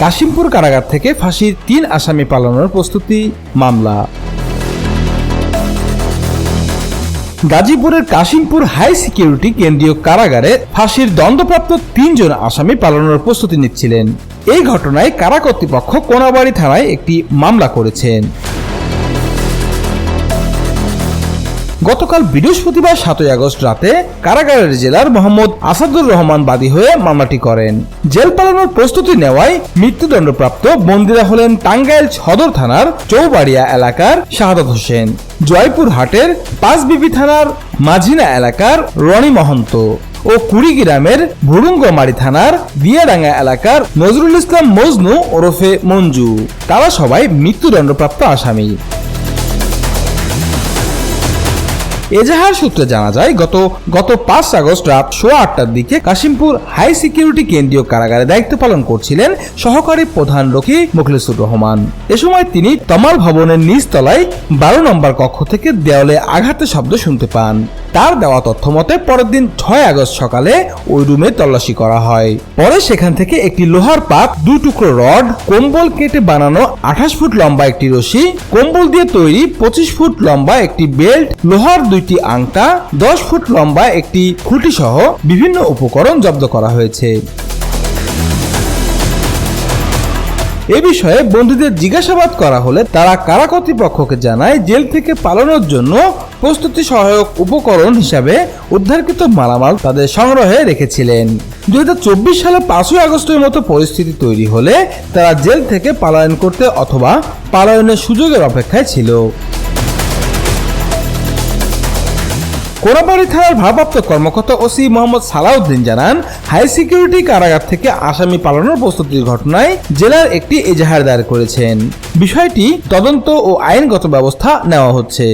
কাশিমপুর কারাগার থেকে ফাঁসির তিন আসামি পালানোর প্রস্তুতি মামলা। গাজীপুরের কাশিমপুর হাই সিকিউরিটি কেন্দ্রীয় কারাগারে ফাঁসির দণ্ডপ্রাপ্ত তিনজন আসামি পালানোর প্রস্তুতি নিচ্ছিলেন। এই ঘটনায় কারা কর্তৃপক্ষ কোনাবাড়ি থানায় একটি মামলা করেছেন। গতকাল বৃহস্পতিবার সাতই আগস্ট রাতে কারাগারের জেলার মোহাম্মদ আসাদুর রহমান বাদী হয়ে মামলাটি করেন। জেল পালানোর প্রস্তুতি নেওয়ায় মৃত্যুদণ্ডপ্রাপ্ত বন্দীরা হলেন টাঙ্গাইল সদর থানার চৌবাড়িয়া এলাকার শাহাদত হোসেন। জয়পুর জয়পুরহাটের পাঁচবিবি থানার মাঝিনা এলাকার রনি মহন্ত ও কুড়িগ্রামের ভুরুঙ্গমারি থানার দিয়াডাঙ্গা এলাকার নজরুল ইসলাম মজনু ওরফে মঞ্জু। তারা সবাই মৃত্যুদণ্ডপ্রাপ্ত আসামি। এজাহার সূত্রে জানা যায়, গত গত পাঁচ আগস্ট রাত সোয়া আটটার দিকে কাশিমপুর হাই সিকিউরিটি কেন্দ্রীয় কারাগারে দায়িত্ব পালন করছিলেন সহকারী প্রধান রক্ষী মুখলিসুর রহমান। এ সময় তিনি তমাল ভবনের নিচতলায় বারো নম্বর কক্ষ থেকে দেওয়ালে আঘাতের শব্দ শুনতে পান। তার দেওয়া তথ্য মতে পরের দিন ছয় আগস্ট সকালে ওই রুমে তল্লাশি করা হয়। পরে সেখান থেকে একটি লোহার পাত দু টুকরো রড, কম্বল কেটে বানানো আঠাশ ফুট লম্বা একটি রশি, কম্বল দিয়ে তৈরি পঁচিশ ফুট লম্বা একটি বেল্ট, লোহার দুইটি আংটা, দশ ফুট লম্বা একটি খুঁটি সহ বিভিন্ন উপকরণ জব্দ করা হয়েছে। এ বিষয়ে বন্ধুদের জিজ্ঞাসাবাদ করা হলে তারা কারা কর্তৃপক্ষকে জানায় জেল থেকে পালানোর জন্য প্রস্তুতি সহায়ক উপকরণ হিসাবে উদ্ধারকৃত মালামাল তাদের সংগ্রহে রেখেছিলেন। দুই হাজার চব্বিশ সালে পাঁচই আগস্টের মতো পরিস্থিতি তৈরি হলে তারা জেল থেকে পালায়ন করতে অথবা পালায়নের সুযোগের অপেক্ষায় ছিল। কোনাবাড়ি থানার ভারপ্রাপ্ত কর্মকর্তা ওসি মোহাম্মদ সালাউদ্দিন জানান, হাই সিকিউরিটি কারাগার থেকে আসামি পালানোর প্রস্তুতির ঘটনায় জেলার একটি এজাহার দায়ের করেছেন। বিষয়টি তদন্ত ও আইনগত ব্যবস্থা নেওয়া হচ্ছে।